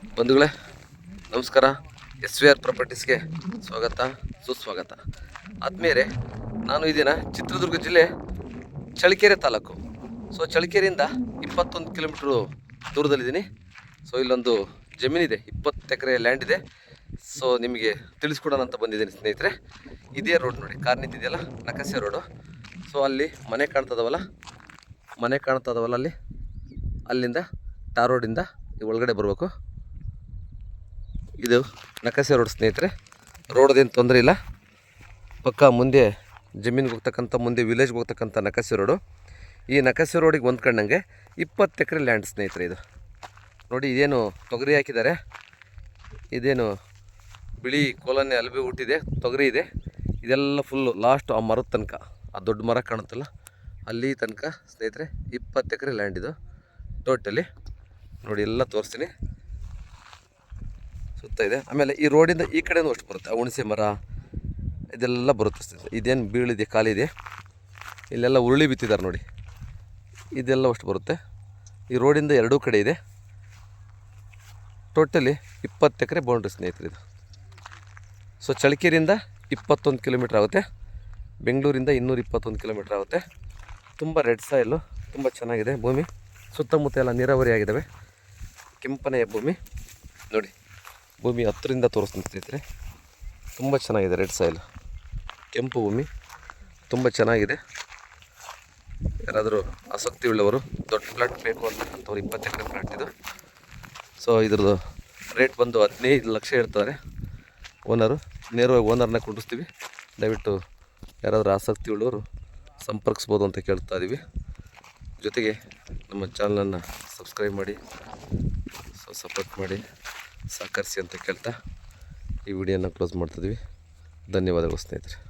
ಬಂಧುಗಳೇ, ನಮಸ್ಕಾರ. S we are ಪ್ರಾಪರ್ಟೀಸ್ಗೆ ಸ್ವಾಗತ, ಸುಸ್ವಾಗತ. ಆದ್ಮೇಲೆ ನಾನು ಈ ಚಿತ್ರದುರ್ಗ ಜಿಲ್ಲೆ ಚಳಿಕೆರೆ ತಾಲೂಕು. ಸೊ ಚಳ್ಳಕೆರೆಯಿಂದ ಇಪ್ಪತ್ತೊಂದು ಕಿಲೋಮೀಟ್ರು ದೂರದಲ್ಲಿದ್ದೀನಿ. ಸೊ ಇಲ್ಲೊಂದು ಜಮೀನಿದೆ, ಇಪ್ಪತ್ತು ಎಕರೆ ಲ್ಯಾಂಡ್ ಇದೆ. ಸೊ ನಿಮಗೆ ತಿಳಿಸ್ಕೊಡೋಣ ಅಂತ ಬಂದಿದ್ದೀನಿ ಸ್ನೇಹಿತರೆ. ಇದೇ ರೋಡ್ ನೋಡಿ, ಕಾರ್ ನಿಂತಿದೆಯಲ್ಲ, ನಕಸೆ ರೋಡು ಸೊ ಅಲ್ಲಿ ಮನೆ ಕಾಣ್ತದವಲ್ಲ ಮನೆ ಕಾಣ್ತದವಲ್ಲ ಅಲ್ಲಿ. ಅಲ್ಲಿಂದ, ಟಾರ್ ರೋಡಿಂದ ಒಳಗಡೆ ಬರಬೇಕು. ಇದು ನಕಸೆ ರೋಡ್ ಸ್ನೇಹಿತರೆ. ರೋಡ್ದೇನು ತೊಂದರೆ ಇಲ್ಲ. ಪಕ್ಕ ಮುಂದೆ ಜಮೀನಿಗೆ ಹೋಗ್ತಕ್ಕಂಥ, ಮುಂದೆ ವಿಲೇಜ್ಗೆ ಹೋಗ್ತಕ್ಕಂಥ ನಕಸೆ ರೋಡು. ಈ ನಕಸೆ ರೋಡಿಗೆ ಹೊಂದ್ಕೊಂಡಂಗೆ ಇಪ್ಪತ್ತು ಎಕರೆ ಲ್ಯಾಂಡ್ ಸ್ನೇಹಿತರೆ ಇದು. ನೋಡಿ, ಇದೇನು ತೊಗರಿ ಹಾಕಿದ್ದಾರೆ. ಇದೇನು ಬಿಳಿ ಕೋಲನೆ ಅಲ್ಬಿ ಹುಟ್ಟಿದೆ, ತೊಗರಿ ಇದೆ. ಇದೆಲ್ಲ ಫುಲ್ಲು ಲಾಸ್ಟ್ ಆ ಮರದ ತನಕ. ಆ ದೊಡ್ಡ ಮರ ಕಾಣುತ್ತಲ್ಲ, ಅಲ್ಲಿ ತನಕ ಸ್ನೇಹಿತರೆ ಇಪ್ಪತ್ತು ಎಕರೆ ಲ್ಯಾಂಡ್ ಇದು. ಟೋಟಲಿ ನೋಡಿ, ಎಲ್ಲ ತೋರಿಸ್ತೀನಿ. ಸುತ್ತ ಇದೆ. ಆಮೇಲೆ ಈ ರೋಡಿಂದ ಈ ಕಡೆನೂ ಅಷ್ಟು ಬರುತ್ತೆ. ಹುಣಸೆ ಮರ, ಇದೆಲ್ಲ ಬರುತ್ತೆ ಸ್ನೇಹಿತರೆ ಇದೇನು ಬೀಳಿದೆ, ಕಾಲಿದೆ. ಇಲ್ಲೆಲ್ಲ ಉರುಳಿ ಬಿತ್ತಿದ್ದಾರೆ ನೋಡಿ. ಇದೆಲ್ಲ ಅಷ್ಟು ಬರುತ್ತೆ. ಈ ರೋಡಿಂದ ಎರಡೂ ಕಡೆ ಇದೆ. ಟೋಟಲಿ ಇಪ್ಪತ್ತು ಎಕರೆ ಬೌಂಡ್ರಿ ಸ್ನೇಹಿತರೆ ಇದು. ಸೊ ಚಳಕೇರಿಯಿಂದ ಇಪ್ಪತ್ತೊಂದು ಕಿಲೋಮೀಟ್ರ್ ಆಗುತ್ತೆ. ಬೆಂಗಳೂರಿಂದ ಇನ್ನೂರ ಇಪ್ಪತ್ತೊಂದು ಕಿಲೋಮೀಟ್ರ್ ಆಗುತ್ತೆ. ತುಂಬ ರೆಡ್ ಸಾಯಿಲು ತುಂಬ ಚೆನ್ನಾಗಿದೆ ಭೂಮಿ. ಸುತ್ತಮುತ್ತ ಎಲ್ಲ ನೀರಾವರಿ ಆಗಿದ್ದಾವೆ ಕೆಂಪನೆಯ ಭೂಮಿ. ನೋಡಿ. ಭೂಮಿ ಹತ್ತರಿಂದ ತೋರಿಸ್ತೀನಿ ಸ್ನೇಹಿತರೆ, ತುಂಬ ಚೆನ್ನಾಗಿದೆ ರೆಡ್ ಸಾಯಿಲ್ ಕೆಂಪು ಭೂಮಿ, ತುಂಬ ಚೆನ್ನಾಗಿದೆ. ಯಾರಾದರೂ ಆಸಕ್ತಿ ಉಳ್ಳವರು ದೊಡ್ಡ ಫ್ಲಾಟ್ ಬೇಕು ಅಂತಕ್ಕಂಥವ್ರು ಇಪ್ಪತ್ತು ಎಕರೆ ಫ್ಲಾಟ್ ಇದು. ಸೊ ಇದ್ರದ್ದು ರೇಟ್ ಬಂದು ಹದಿನೈದು ಲಕ್ಷ ಇರ್ತಾರೆ ಓನರು ನೇರವಾಗಿ ಓನರ್ನ ಕುಂಡಿಸ್ತೀವಿ ದಯವಿಟ್ಟು ಯಾರಾದರೂ ಆಸಕ್ತಿ ಉಳ್ಳವರು ಸಂಪರ್ಕಿಸ್ಬೋದು ಅಂತ ಕೇಳ್ತಾ ಇದ್ದೀವಿ ಜೊತೆಗೆ ನಮ್ಮ ಚಾನಲನ್ನು ಸಬ್ಸ್ಕ್ರೈಬ್ ಮಾಡಿ ಸೊ ಸಪೋರ್ಟ್ ಮಾಡಿ. ಸಹಕರಿಸಿ ಅಂತ ಕೇಳ್ತಾ ಈ ವಿಡಿಯೋನ ಕ್ಲೋಸ್ ಮಾಡ್ತಿದ್ವಿ. ಧನ್ಯವಾದಗಳು ಸ್ನೇಹಿತರೆ.